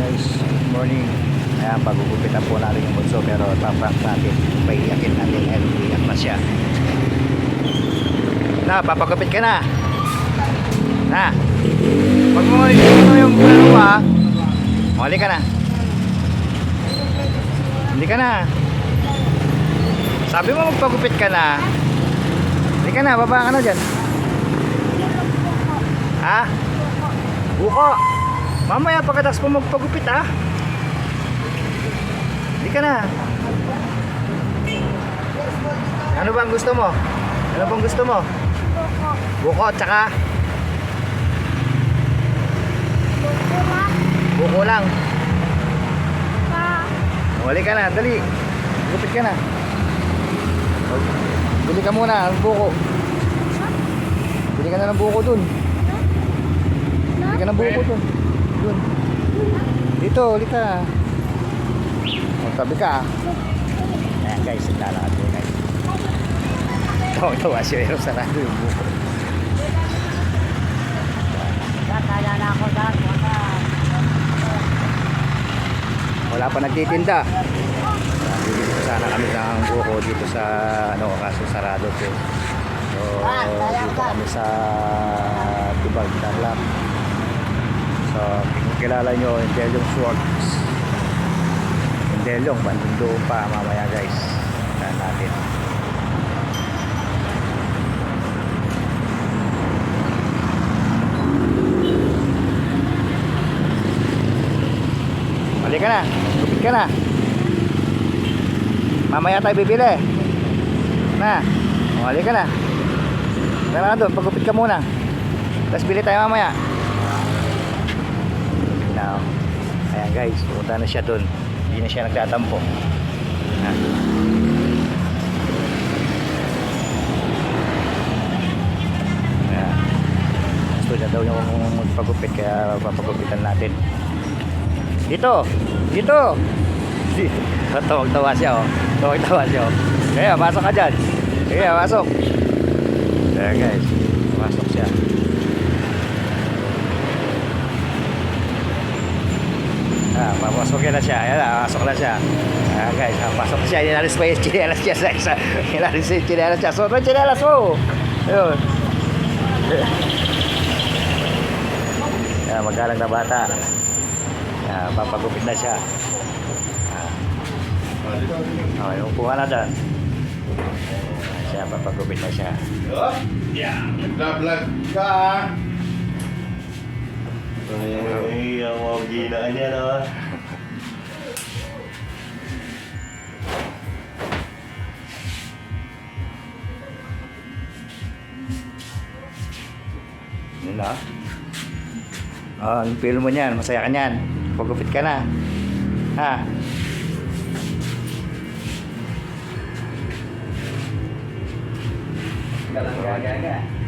guys, morning. Ayan, pagugupitan po natin yung bunso pero paprank natin. Paiyakin natin and iyak na siya. Na, papagupit ka na. Na. Pag mo yung ano ha. Mali ka na. Hindi ka na. Sabi mo magpagupit ka na. Hindi ka na, baba ka na dyan. Ha? Buko. Mamaya pagkatapos po magpagupit ah. Hindi ka na. Ano bang gusto mo? Ano bang gusto mo? Buko tsaka buko lang. Wali ka na, dali. Gupit ka na. Bili ka muna ng buko. Bili ka na ng buko dun. Bili ka ng buko dun. Dun. Dito, ulit ka. O, tabi ka. Ayan guys, naglalakad ko guys. Tawa-tawa siya pero sarado yung buko. Kaya na ako dahil wala. Wala pa nagtitinda. Bibili ko sana kami ng buko dito sa ano, kaso sarado po. So, dito kami sa Tibag, Tarlac. Kung kilala nyo, Indelyong Swords. Indelyong, banding doon pa mamaya guys. Taan natin. Mali ka na. Lupit ka na. Mamaya tayo bibili. Na. Mali ka na. Tara na doon. Pagupit ka muna. Tapos bili tayo mamaya. Now. Ayan guys. Pumunta na siya doon. Hindi na siya nagtatampo. Na. Ayan. Gusto niya daw niya kung magpagupit kaya papagupitan natin. Dito! Dito. Tawag-tawa siya oh. Tawag-tawa siya oh. Kaya, pasok ka dyan. Kaya, pasok. Kaya guys, pasok siya. Ah, papasok na siya. Ayan na, pasok na siya. Ah, guys, ah, pasok na siya. Inalis pa yung chinelas niya sa isa. Inalis yung chinelas niya. Mo yung chinelas mo. Ayun. Ayan, magalang na bata. Ah, papagupit na siya. Ah. Okay, upuha na dyan. Siya, papagupit na siya. Yeah, nagla-vlog ka. Ay, ang mga ginaan niya na. Yun na. Oh, ang feel mo niyan, masaya ka niyan. Pagupit ka na. Ha? Galang gaga